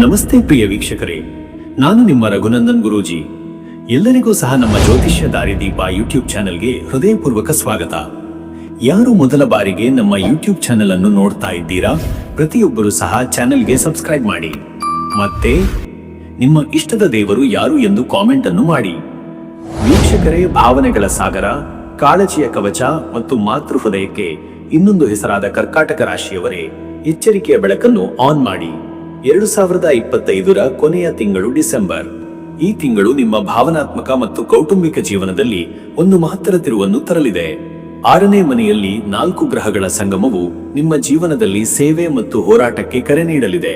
ನಮಸ್ತೆ ಪ್ರಿಯ ವೀಕ್ಷಕರೇ. ನಾನು ನಿಮ್ಮ ರಘುನಂದನ್ ಗುರೂಜಿ. ಎಲ್ಲರಿಗೂ ಸಹ ನಮ್ಮ ಜ್ಯೋತಿಷ್ಯ ದಾರಿದೀಪ ಯೂಟ್ಯೂಬ್ ಚಾನೆಲ್ಗೆ ಹೃದಯಪೂರ್ವಕ ಸ್ವಾಗತ. ಯಾರು ಮೊದಲ ಬಾರಿಗೆ ನಮ್ಮ ಯೂಟ್ಯೂಬ್ ಚಾನೆಲ್ ಅನ್ನು ನೋಡ್ತಾ ಇದ್ದೀರಾ, ಪ್ರತಿಯೊಬ್ಬರು ಸಹ ಚಾನೆಲ್ಗೆ ಸಬ್ಸ್ಕ್ರೈಬ್ ಮಾಡಿ. ಮತ್ತೆ, ನಿಮ್ಮ ಇಷ್ಟದ ದೇವರು ಯಾರು ಎಂದು ಕಾಮೆಂಟ್ ಅನ್ನು ಮಾಡಿ. ವೀಕ್ಷಕರೇ, ಭಾವನೆಗಳ ಸಾಗರ, ಕಾಳಜಿಯ ಕವಚ ಮತ್ತು ಮಾತೃ ಹೃದಯಕ್ಕೆ ಇನ್ನೊಂದು ಹೆಸರಾದ ಕರ್ಕಾಟಕ ರಾಶಿಯವರೇ, ಎಚ್ಚರಿಕೆಯ ಬೆಳಕನ್ನು ಆನ್ ಮಾಡಿ. ಎರಡು ಸಾವಿರದ ಇಪ್ಪತ್ತೈದರ ಕೊನೆಯ ತಿಂಗಳು ಡಿಸೆಂಬರ್. ಈ ತಿಂಗಳು ನಿಮ್ಮ ಭಾವನಾತ್ಮಕ ಮತ್ತು ಕೌಟುಂಬಿಕ ಜೀವನದಲ್ಲಿ ಒಂದು ಮಹತ್ತರ ತಿರುವನ್ನು ತರಲಿದೆ. ಆರನೇ ಮನೆಯಲ್ಲಿ ನಾಲ್ಕು ಗ್ರಹಗಳ ಸಂಗಮವು ನಿಮ್ಮ ಜೀವನದಲ್ಲಿ ಸೇವೆ ಮತ್ತು ಹೋರಾಟಕ್ಕೆ ಕರೆ ನೀಡಲಿದೆ.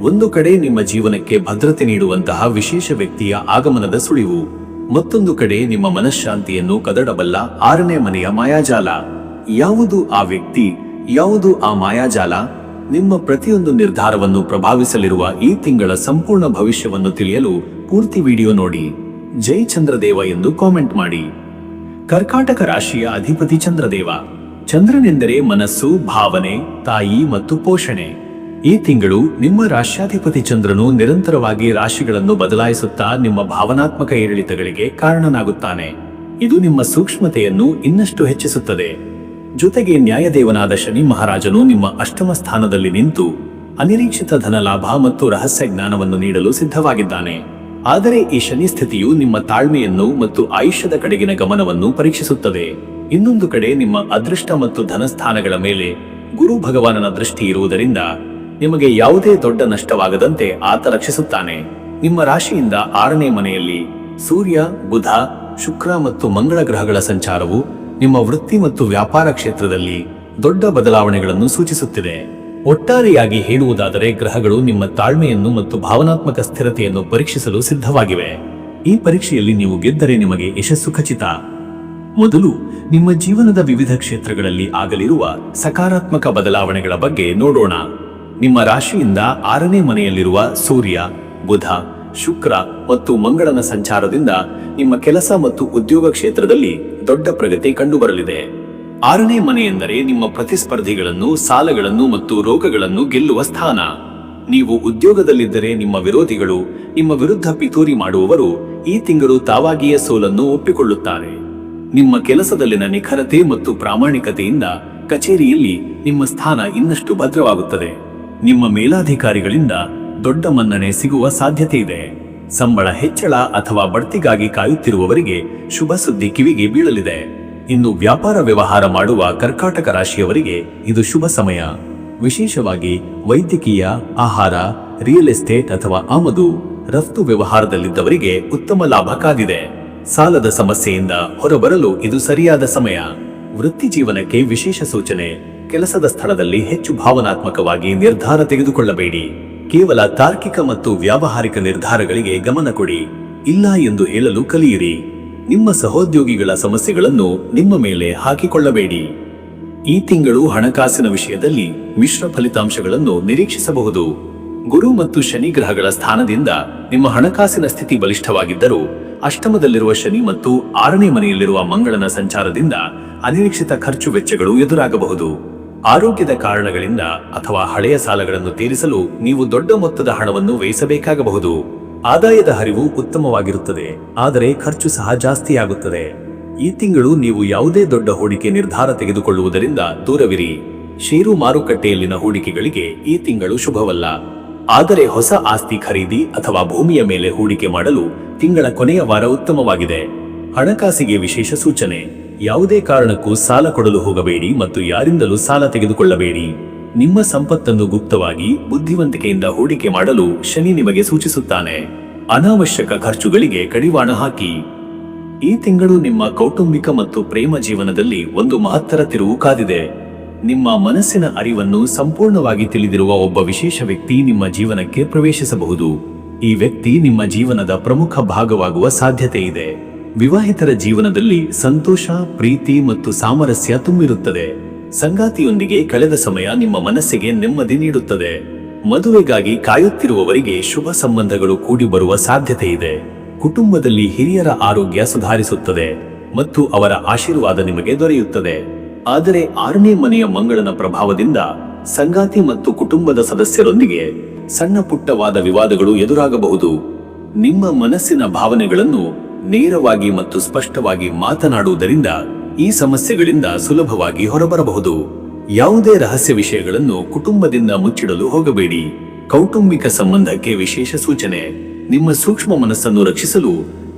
ಒಂದು ಕಡೆ ನಿಮ್ಮ ಜೀವನಕ್ಕೆ ಭದ್ರತೆ ನೀಡುವಂತಹ ವಿಶೇಷ ವ್ಯಕ್ತಿಯ ಆಗಮನದ ಸುಳಿವು. ಮತ್ತೊಂದು ಕಡೆ ನಿಮ್ಮ ಮನಃಶಾಂತಿಯನ್ನು ಕದಡಬಲ್ಲ ಆರನೇ ಮನೆಯ ಮಾಯಾಜಾಲ. ಯಾವುದು ಆ ವ್ಯಕ್ತಿ, ಯಾವುದು ಆ ಮಾಯಾಜಾಲ? ನಿಮ್ಮ ಪ್ರತಿಯೊಂದು ನಿರ್ಧಾರವನ್ನು ಪ್ರಭಾವಿಸಲಿರುವ ಈ ತಿಂಗಳ ಸಂಪೂರ್ಣ ಭವಿಷ್ಯವನ್ನು ತಿಳಿಯಲು ಪೂರ್ತಿ ವಿಡಿಯೋ ನೋಡಿ. ಜೈ ಚಂದ್ರದೇವ ಎಂದು ಕಾಮೆಂಟ್ ಮಾಡಿ. ಕರ್ಕಾಟಕ ರಾಶಿಯ ಅಧಿಪತಿ ಚಂದ್ರದೇವ. ಚಂದ್ರನೆಂದರೆ ಮನಸ್ಸು, ಭಾವನೆ, ತಾಯಿ ಮತ್ತು ಪೋಷಣೆ. ಈ ತಿಂಗಳು ನಿಮ್ಮ ರಾಶ್ಯಾಧಿಪತಿ ಚಂದ್ರನು ನಿರಂತರವಾಗಿ ರಾಶಿಗಳನ್ನು ಬದಲಾಯಿಸುತ್ತಾ ನಿಮ್ಮ ಭಾವನಾತ್ಮಕ ಏರಿಳಿತಗಳಿಗೆ ಕಾರಣನಾಗುತ್ತಾನೆ. ಇದು ನಿಮ್ಮ ಸೂಕ್ಷ್ಮತೆಯನ್ನು ಇನ್ನಷ್ಟು ಹೆಚ್ಚಿಸುತ್ತದೆ. ಜೊತೆಗೆ ನ್ಯಾಯದೇವನಾದ ಶನಿ ಮಹಾರಾಜನು ನಿಮ್ಮ ಅಷ್ಟಮ ಸ್ಥಾನದಲ್ಲಿ ನಿಂತು ಅನಿರೀಕ್ಷಿತ ಧನ ಲಾಭ ಮತ್ತು ರಹಸ್ಯ ಜ್ಞಾನವನ್ನು ನೀಡಲು ಸಿದ್ಧವಾಗಿದ್ದಾನೆ. ಆದರೆ ಈ ಶನಿ ಸ್ಥಿತಿಯು ನಿಮ್ಮ ತಾಳ್ಮೆಯನ್ನು ಮತ್ತು ಆಯುಷ್ಯದ ಕಡೆಗಿನ ಗಮನವನ್ನು ಪರೀಕ್ಷಿಸುತ್ತದೆ. ಇನ್ನೊಂದು ಕಡೆ ನಿಮ್ಮ ಅದೃಷ್ಟ ಮತ್ತು ಧನಸ್ಥಾನಗಳ ಮೇಲೆ ಗುರು ಭಗವಾನನ ದೃಷ್ಟಿ ಇರುವುದರಿಂದ ನಿಮಗೆ ಯಾವುದೇ ದೊಡ್ಡ ನಷ್ಟವಾಗದಂತೆ ಆತ ರಕ್ಷಿಸುತ್ತಾನೆ. ನಿಮ್ಮ ರಾಶಿಯಿಂದ ಆರನೇ ಮನೆಯಲ್ಲಿ ಸೂರ್ಯ, ಬುಧ, ಶುಕ್ರ ಮತ್ತು ಮಂಗಳ ಗ್ರಹಗಳ ಸಂಚಾರವು ನಿಮ್ಮ ವೃತ್ತಿ ಮತ್ತು ವ್ಯಾಪಾರ ಕ್ಷೇತ್ರದಲ್ಲಿ ದೊಡ್ಡ ಬದಲಾವಣೆಗಳನ್ನು ಸೂಚಿಸುತ್ತಿದೆ. ಒಟ್ಟಾರೆಯಾಗಿ ಹೇಳುವುದಾದರೆ ಗ್ರಹಗಳು ನಿಮ್ಮ ತಾಳ್ಮೆಯನ್ನು ಮತ್ತು ಭಾವನಾತ್ಮಕ ಸ್ಥಿರತೆಯನ್ನು ಪರೀಕ್ಷಿಸಲು ಸಿದ್ಧವಾಗಿವೆ. ಈ ಪರೀಕ್ಷೆಯಲ್ಲಿ ನೀವು ಗೆದ್ದರೆ ನಿಮಗೆ ಯಶಸ್ಸು ಖಚಿತ. ಮೊದಲು ನಿಮ್ಮ ಜೀವನದ ವಿವಿಧ ಕ್ಷೇತ್ರಗಳಲ್ಲಿ ಆಗಲಿರುವ ಸಕಾರಾತ್ಮಕ ಬದಲಾವಣೆಗಳ ಬಗ್ಗೆ ನೋಡೋಣ. ನಿಮ್ಮ ರಾಶಿಯಿಂದ ಆರನೇ ಮನೆಯಲ್ಲಿರುವ ಸೂರ್ಯ, ಬುಧ, ಶುಕ್ರ ಮತ್ತು ಮಂಗಳನ ಸಂಚಾರದಿಂದ ನಿಮ್ಮ ಕೆಲಸ ಮತ್ತು ಉದ್ಯೋಗ ಕ್ಷೇತ್ರದಲ್ಲಿ ದೊಡ್ಡ ಪ್ರಗತಿ ಕಂಡುಬರಲಿದೆ. ಆರನೇ ಮನೆ ಎಂದರೆ ನಿಮ್ಮ ಪ್ರತಿಸ್ಪರ್ಧಿಗಳನ್ನು, ಸಾಲಗಳನ್ನು ಮತ್ತು ರೋಗಗಳನ್ನು ಗೆಲ್ಲುವ ಸ್ಥಾನ. ನೀವು ಉದ್ಯೋಗದಲ್ಲಿದ್ದರೆ ನಿಮ್ಮ ವಿರೋಧಿಗಳು, ನಿಮ್ಮ ವಿರುದ್ಧ ಪಿತೂರಿ ಮಾಡುವವರು ಈ ತಿಂಗಳು ತಾವಾಗಿಯೇ ಸೋಲನ್ನು ಒಪ್ಪಿಕೊಳ್ಳುತ್ತಾರೆ. ನಿಮ್ಮ ಕೆಲಸದಲ್ಲಿನ ನಿಖರತೆ ಮತ್ತು ಪ್ರಾಮಾಣಿಕತೆಯಿಂದ ಕಚೇರಿಯಲ್ಲಿ ನಿಮ್ಮ ಸ್ಥಾನ ಇನ್ನಷ್ಟು ಭದ್ರವಾಗುತ್ತದೆ. ನಿಮ್ಮ ಮೇಲಾಧಿಕಾರಿಗಳಿಂದ ದೊಡ್ಡ ಮನ್ನಣೆ ಸಿಗುವ ಸಾಧ್ಯತೆ ಇದೆ. ಸಂಬಳ ಹೆಚ್ಚಳ ಅಥವಾ ಬಡ್ತಿಗಾಗಿ ಕಾಯುತ್ತಿರುವವರಿಗೆ ಶುಭ ಸುದ್ದಿ ಕಿವಿಗೆ ಬೀಳಲಿದೆ. ಇನ್ನು ವ್ಯಾಪಾರ ವ್ಯವಹಾರ ಮಾಡುವ ಕರ್ಕಾಟಕ ರಾಶಿಯವರಿಗೆ ಇದು ಶುಭ ಸಮಯ. ವಿಶೇಷವಾಗಿ ವೈದ್ಯಕೀಯ, ಆಹಾರ ರಿಯಲ್ ಎಸ್ಟೇಟ್ ಅಥವಾ ಆಮದು, ರಫ್ತು ವ್ಯವಹಾರದಲ್ಲಿದ್ದವರಿಗೆ ಉತ್ತಮ ಲಾಭ ಕಾದಿದೆ. ಸಾಲದ ಸಮಸ್ಯೆಯಿಂದ ಹೊರಬರಲು ಇದು ಸರಿಯಾದ ಸಮಯ. ವೃತ್ತಿ ಜೀವನಕ್ಕೆ ವಿಶೇಷ ಸೂಚನೆ. ಕೆಲಸದ ಸ್ಥಳದಲ್ಲಿ ಹೆಚ್ಚು ಭಾವನಾತ್ಮಕವಾಗಿ ನಿರ್ಧಾರ ತೆಗೆದುಕೊಳ್ಳಬೇಡಿ. ಕೇವಲ ತಾರ್ಕಿಕ ಮತ್ತು ವ್ಯಾವಹಾರಿಕ ನಿರ್ಧಾರಗಳಿಗೆ ಗಮನ ಕೊಡಿ. ಇಲ್ಲ ಎಂದು ಹೇಳಲು ಕಲಿಯಿರಿ. ನಿಮ್ಮ ಸಹೋದ್ಯೋಗಿಗಳ ಸಮಸ್ಯೆಗಳನ್ನು ನಿಮ್ಮ ಮೇಲೆ ಹಾಕಿಕೊಳ್ಳಬೇಡಿ. ಈ ತಿಂಗಳು ಹಣಕಾಸಿನ ವಿಷಯದಲ್ಲಿ ಮಿಶ್ರ ಫಲಿತಾಂಶಗಳನ್ನು ನಿರೀಕ್ಷಿಸಬಹುದು. ಗುರು ಮತ್ತು ಶನಿ ಗ್ರಹಗಳ ಸ್ಥಾನದಿಂದ ನಿಮ್ಮ ಹಣಕಾಸಿನ ಸ್ಥಿತಿ ಬಲಿಷ್ಠವಾಗಿದ್ದರೂ, ಅಷ್ಟಮದಲ್ಲಿರುವ ಶನಿ ಮತ್ತು ಆರನೇ ಮನೆಯಲ್ಲಿರುವ ಮಂಗಳನ ಸಂಚಾರದಿಂದ ಅನಿರೀಕ್ಷಿತ ಖರ್ಚು ವೆಚ್ಚಗಳು ಎದುರಾಗಬಹುದು. ಆರೋಗ್ಯದ ಕಾರಣಗಳಿಂದ ಅಥವಾ ಹಳೆಯ ಸಾಲಗಳನ್ನು ತೀರಿಸಲು ನೀವು ದೊಡ್ಡ ಮೊತ್ತದ ಹಣವನ್ನು ವ್ಯಯಿಸಬೇಕಾಗಬಹುದು. ಆದಾಯದ ಹರಿವು ಉತ್ತಮವಾಗಿರುತ್ತದೆ, ಆದರೆ ಖರ್ಚು ಸಹ ಜಾಸ್ತಿಯಾಗುತ್ತದೆ. ಈ ತಿಂಗಳು ನೀವು ಯಾವುದೇ ದೊಡ್ಡ ಹೂಡಿಕೆ ನಿರ್ಧಾರ ತೆಗೆದುಕೊಳ್ಳುವುದರಿಂದ ದೂರವಿರಿ. ಷೇರು ಮಾರುಕಟ್ಟೆಯಲ್ಲಿನ ಹೂಡಿಕೆಗಳಿಗೆ ಈ ತಿಂಗಳು ಶುಭವಲ್ಲ. ಆದರೆ ಹೊಸ ಆಸ್ತಿ ಖರೀದಿ ಅಥವಾ ಭೂಮಿಯ ಮೇಲೆ ಹೂಡಿಕೆ ಮಾಡಲು ತಿಂಗಳ ಕೊನೆಯ ವಾರ ಉತ್ತಮವಾಗಿದೆ. ಹಣಕಾಸಿಗೆ ವಿಶೇಷ ಸೂಚನೆ. ಯಾವುದೇ ಕಾರಣಕ್ಕೂ ಸಾಲ ಕೊಡಲು ಹೋಗಬೇಡಿ ಮತ್ತು ಯಾರಿಂದಲೂ ಸಾಲ ತೆಗೆದುಕೊಳ್ಳಬೇಡಿ. ನಿಮ್ಮ ಸಂಪತ್ತನ್ನು ಗುಪ್ತವಾಗಿ, ಬುದ್ಧಿವಂತಿಕೆಯಿಂದ ಹೂಡಿಕೆ ಮಾಡಲು ಶನಿ ನಿಮಗೆ ಸೂಚಿಸುತ್ತಾನೆ. ಅನಾವಶ್ಯಕ ಖರ್ಚುಗಳಿಗೆ ಕಡಿವಾಣ ಹಾಕಿ. ಈ ತಿಂಗಳು ನಿಮ್ಮ ಕೌಟುಂಬಿಕ ಮತ್ತು ಪ್ರೇಮ ಜೀವನದಲ್ಲಿ ಒಂದು ಮಹತ್ತರ ತಿರುವು ಕಾದಿದೆ. ನಿಮ್ಮ ಮನಸ್ಸಿನ ಅರಿವನ್ನು ಸಂಪೂರ್ಣವಾಗಿ ತಿಳಿದಿರುವ ಒಬ್ಬ ವಿಶೇಷ ವ್ಯಕ್ತಿ ನಿಮ್ಮ ಜೀವನಕ್ಕೆ ಪ್ರವೇಶಿಸಬಹುದು. ಈ ವ್ಯಕ್ತಿ ನಿಮ್ಮ ಜೀವನದ ಪ್ರಮುಖ ಭಾಗವಾಗುವ ಸಾಧ್ಯತೆ ಇದೆ. ವಿವಾಹಿತರ ಜೀವನದಲ್ಲಿ ಸಂತೋಷ, ಪ್ರೀತಿ ಮತ್ತು ಸಾಮರಸ್ಯ ತುಂಬಿರುತ್ತದೆ. ಸಂಗಾತಿಯೊಂದಿಗೆ ಕಳೆದ ಸಮಯ ನಿಮ್ಮ ಮನಸ್ಸಿಗೆ ನೆಮ್ಮದಿ ನೀಡುತ್ತದೆ. ಮದುವೆಗಾಗಿ ಕಾಯುತ್ತಿರುವವರಿಗೆ ಶುಭ ಸಂಬಂಧಗಳು ಕೂಡಿ ಬರುವ ಸಾಧ್ಯತೆ ಇದೆ. ಕುಟುಂಬದಲ್ಲಿ ಹಿರಿಯರ ಆರೋಗ್ಯ ಸುಧಾರಿಸುತ್ತದೆ ಮತ್ತು ಅವರ ಆಶೀರ್ವಾದ ನಿಮಗೆ ದೊರೆಯುತ್ತದೆ. ಆದರೆ ಆರನೇ ಮನೆಯ ಮಂಗಳನ ಪ್ರಭಾವದಿಂದ ಸಂಗಾತಿ ಮತ್ತು ಕುಟುಂಬದ ಸದಸ್ಯರೊಂದಿಗೆ ಸಣ್ಣ ಪುಟ್ಟವಾದ ವಿವಾದಗಳು ಎದುರಾಗಬಹುದು. ನಿಮ್ಮ ಮನಸ್ಸಿನ ಭಾವನೆಗಳನ್ನು ನೇರವಾಗಿ ಮತ್ತು ಸ್ಪಷ್ಟವಾಗಿ ಮಾತನಾಡುವುದರಿಂದ ಈ ಸಮಸ್ಯೆಗಳಿಂದ ಸುಲಭವಾಗಿ ಹೊರಬರಬಹುದು. ಯಾವುದೇ ರಹಸ್ಯ ವಿಷಯಗಳನ್ನು ಕುಟುಂಬದಿಂದ ಮುಚ್ಚಿಡಲು ಹೋಗಬೇಡಿ. ಕೌಟುಂಬಿಕ ಸಂಬಂಧಕ್ಕೆ ವಿಶೇಷ ಸೂಚನೆ. ನಿಮ್ಮ ಸೂಕ್ಷ್ಮ ಮನಸ್ಸನ್ನು ರಕ್ಷಿಸಲು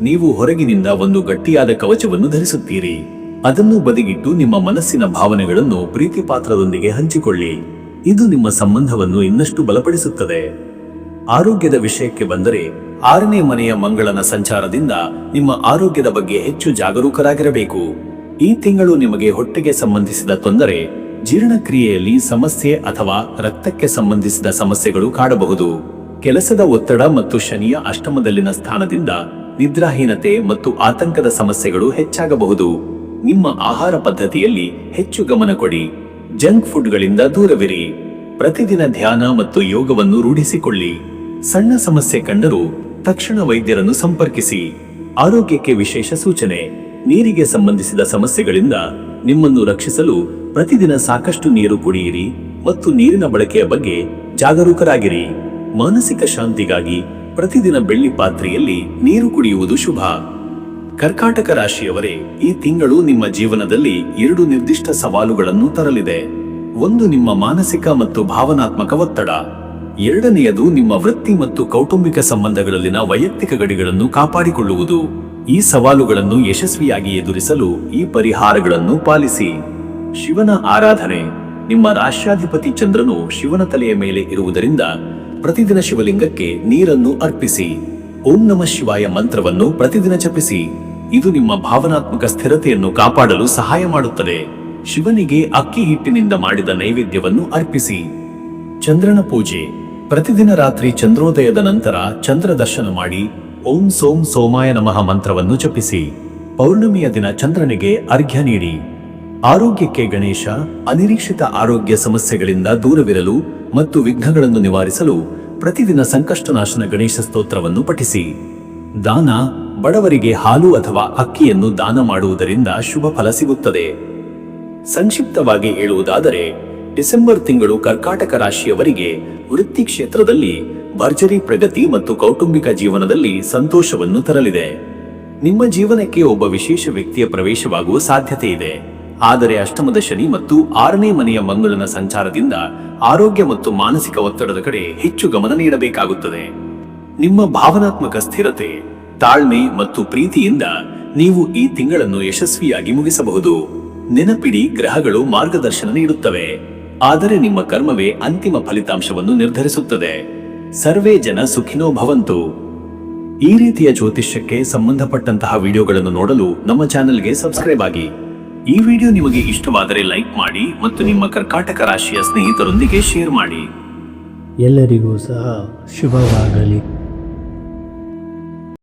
ನೀವು ಹೊರಗಿನಿಂದ ಒಂದು ಗಟ್ಟಿಯಾದ ಕವಚವನ್ನು ಧರಿಸುತ್ತೀರಿ. ಅದನ್ನು ಬದಿಗಿಟ್ಟು ನಿಮ್ಮ ಮನಸ್ಸಿನ ಭಾವನೆಗಳನ್ನು ಪ್ರೀತಿ ಪಾತ್ರದೊಂದಿಗೆ ಹಂಚಿಕೊಳ್ಳಿ. ಇದು ನಿಮ್ಮ ಸಂಬಂಧವನ್ನು ಇನ್ನಷ್ಟು ಬಲಪಡಿಸುತ್ತದೆ. ಆರೋಗ್ಯದ ವಿಷಯಕ್ಕೆ ಬಂದರೆ ಆರನೇ ಮನೆಯ ಮಂಗಳನ ಸಂಚಾರದಿಂದ ನಿಮ್ಮ ಆರೋಗ್ಯದ ಬಗ್ಗೆ ಹೆಚ್ಚು ಜಾಗರೂಕರಾಗಿರಬೇಕು. ಈ ತಿಂಗಳು ನಿಮಗೆ ಹೊಟ್ಟೆಗೆ ಸಂಬಂಧಿಸಿದ ತೊಂದರೆ, ಜೀರ್ಣಕ್ರಿಯೆಯಲ್ಲಿ ಸಮಸ್ಯೆ ಅಥವಾ ರಕ್ತಕ್ಕೆ ಸಂಬಂಧಿಸಿದ ಸಮಸ್ಯೆಗಳು ಕಾಡಬಹುದು. ಕೆಲಸದ ಒತ್ತಡ ಮತ್ತು ಶನಿಯ ಅಷ್ಟಮದಲ್ಲಿನ ಸ್ಥಾನದಿಂದ ನಿದ್ರಾಹೀನತೆ ಮತ್ತು ಆತಂಕದ ಸಮಸ್ಯೆಗಳು ಹೆಚ್ಚಾಗಬಹುದು. ನಿಮ್ಮ ಆಹಾರ ಪದ್ಧತಿಯಲ್ಲಿ ಹೆಚ್ಚು ಗಮನ ಕೊಡಿ. ಜಂಕ್ ಫುಡ್ಗಳಿಂದ ದೂರವಿರಿ. ಪ್ರತಿದಿನ ಧ್ಯಾನ ಮತ್ತು ಯೋಗವನ್ನು ರೂಢಿಸಿಕೊಳ್ಳಿ. ಸಣ್ಣ ಸಮಸ್ಯೆ ಕಂಡರೂ ತಕ್ಷಣ ವೈದ್ಯರನ್ನು ಸಂಪರ್ಕಿಸಿ. ಆರೋಗ್ಯಕ್ಕೆ ವಿಶೇಷ ಸೂಚನೆ. ನೀರಿಗೆ ಸಂಬಂಧಿಸಿದ ಸಮಸ್ಯೆಗಳಿಂದ ನಿಮ್ಮನ್ನು ರಕ್ಷಿಸಲು ಪ್ರತಿದಿನ ಸಾಕಷ್ಟು ನೀರು ಕುಡಿಯಿರಿ ಮತ್ತು ನೀರಿನ ಬಳಕೆಯ ಬಗ್ಗೆ ಜಾಗರೂಕರಾಗಿರಿ. ಮಾನಸಿಕ ಶಾಂತಿಗಾಗಿ ಪ್ರತಿದಿನ ಬೆಳ್ಳಿ ಪಾತ್ರೆಯಲ್ಲಿ ನೀರು ಕುಡಿಯುವುದು ಶುಭ. ಕರ್ಕಾಟಕ ರಾಶಿಯವರೇ, ಈ ತಿಂಗಳು ನಿಮ್ಮ ಜೀವನದಲ್ಲಿ ಎರಡು ನಿರ್ದಿಷ್ಟ ಸವಾಲುಗಳನ್ನು ತರಲಿದೆ. ಒಂದು ನಿಮ್ಮ ಮಾನಸಿಕ ಮತ್ತು ಭಾವನಾತ್ಮಕ ಒತ್ತಡ. ಎರಡನೆಯದು ನಿಮ್ಮ ವೃತ್ತಿ ಮತ್ತು ಕೌಟುಂಬಿಕ ಸಂಬಂಧಗಳಲ್ಲಿನ ವೈಯಕ್ತಿಕ ಗಡಿಗಳನ್ನು ಕಾಪಾಡಿಕೊಳ್ಳುವುದು. ಈ ಸವಾಲುಗಳನ್ನು ಯಶಸ್ವಿಯಾಗಿ ಎದುರಿಸಲು ಈ ಪರಿಹಾರಗಳನ್ನು ಪಾಲಿಸಿ. ಶಿವನ ಆರಾಧನೆ. ನಿಮ್ಮ ರಾಷ್ಟ್ರಾಧಿಪತಿ ಚಂದ್ರನು ಶಿವನ ತಲೆಯ ಮೇಲೆ ಇರುವುದರಿಂದ ಪ್ರತಿದಿನ ಶಿವಲಿಂಗಕ್ಕೆ ನೀರನ್ನು ಅರ್ಪಿಸಿ. ಓಂ ನಮ ಶಿವಾಯ ಮಂತ್ರವನ್ನು ಪ್ರತಿದಿನ ಜಪಿಸಿ. ಇದು ನಿಮ್ಮ ಭಾವನಾತ್ಮಕ ಸ್ಥಿರತೆಯನ್ನು ಕಾಪಾಡಲು ಸಹಾಯ ಮಾಡುತ್ತದೆ. ಶಿವನಿಗೆ ಅಕ್ಕಿ ಹಿಟ್ಟಿನಿಂದ ಮಾಡಿದ ನೈವೇದ್ಯವನ್ನು ಅರ್ಪಿಸಿ. ಚಂದ್ರನ ಪೂಜೆ. ಪ್ರತಿದಿನ ರಾತ್ರಿ ಚಂದ್ರೋದಯದ ನಂತರ ಚಂದ್ರ ದರ್ಶನ ಮಾಡಿ ಓಂ ಸೋಂ ಸೋಮಾಯ ನಮಃ ಮಂತ್ರವನ್ನು ಜಪಿಸಿ ಪೌರ್ಣಮಿಯ ದಿನ ಚಂದ್ರನಿಗೆ ಅರ್ಘ್ಯ ನೀಡಿ. ಆರೋಗ್ಯಕ್ಕೆ ಗಣೇಶ, ಅನಿರೀಕ್ಷಿತ ಆರೋಗ್ಯ ಸಮಸ್ಯೆಗಳಿಂದ ದೂರವಿರಲು ಮತ್ತು ವಿಘ್ನಗಳನ್ನು ನಿವಾರಿಸಲು ಪ್ರತಿದಿನ ಸಂಕಷ್ಟನಾಶನ ಗಣೇಶ ಸ್ತೋತ್ರವನ್ನು ಪಠಿಸಿ. ದಾನ, ಬಡವರಿಗೆ ಹಾಲು ಅಥವಾ ಅಕ್ಕಿಯನ್ನು ದಾನ ಮಾಡುವುದರಿಂದ ಶುಭ ಫಲ ಸಿಗುತ್ತದೆ. ಸಂಕ್ಷಿಪ್ತವಾಗಿ ಹೇಳುವುದಾದರೆ ಡಿಸೆಂಬರ್ ತಿಂಗಳು ಕರ್ಕಾಟಕ ರಾಶಿಯವರಿಗೆ ವೃತ್ತಿ ಕ್ಷೇತ್ರದಲ್ಲಿ ಭರ್ಜರಿ ಪ್ರಗತಿ ಮತ್ತು ಕೌಟುಂಬಿಕ ಜೀವನದಲ್ಲಿ ಸಂತೋಷವನ್ನು ತರಲಿದೆ. ನಿಮ್ಮ ಜೀವನಕ್ಕೆ ಒಬ್ಬ ವಿಶೇಷ ವ್ಯಕ್ತಿಯ ಪ್ರವೇಶವಾಗುವ ಸಾಧ್ಯತೆ ಇದೆ. ಆದರೆ ಅಷ್ಟಮದ ಶನಿ ಮತ್ತು ಆರನೇ ಮನೆಯ ಮಂಗಳನ ಸಂಚಾರದಿಂದ ಆರೋಗ್ಯ ಮತ್ತು ಮಾನಸಿಕ ಒತ್ತಡದ ಕಡೆ ಹೆಚ್ಚು ಗಮನ ನೀಡಬೇಕಾಗುತ್ತದೆ. ನಿಮ್ಮ ಭಾವನಾತ್ಮಕ ಸ್ಥಿರತೆ, ತಾಳ್ಮೆ ಮತ್ತು ಪ್ರೀತಿಯಿಂದ ನೀವು ಈ ತಿಂಗಳನ್ನು ಯಶಸ್ವಿಯಾಗಿ ಮುಗಿಸಬಹುದು. ನೆನಪಿಡಿ, ಗ್ರಹಗಳು ಮಾರ್ಗದರ್ಶನ ನೀಡುತ್ತವೆ. ಆದರೆ ನಿಮ್ಮ ಕರ್ಮವೇ ಅಂತಿಮ ಫಲಿತಾಂಶವನ್ನು ನಿರ್ಧರಿಸುತ್ತದೆ. ಸರ್ವೇ ಜನ ಸುಖಿನೋ ಭವಂತು. ಈ ರೀತಿಯ ಜ್ಯೋತಿಷ್ಯಕ್ಕೆ ಸಂಬಂಧಪಟ್ಟಂತಹ ವಿಡಿಯೋಗಳನ್ನು ನೋಡಲು ನಮ್ಮ ಚಾನೆಲ್ಗೆ ಸಬ್ಸ್ಕ್ರೈಬ್ ಆಗಿ. ಈ ವಿಡಿಯೋ ನಿಮಗೆ ಇಷ್ಟವಾದರೆ ಲೈಕ್ ಮಾಡಿ ಮತ್ತು ನಿಮ್ಮ ಕರ್ಕಾಟಕ ರಾಶಿಯ ಸ್ನೇಹಿತರೊಂದಿಗೆ ಶೇರ್ ಮಾಡಿ. ಎಲ್ಲರಿಗೂ ಸಹ ಶುಭವಾಗಲಿ.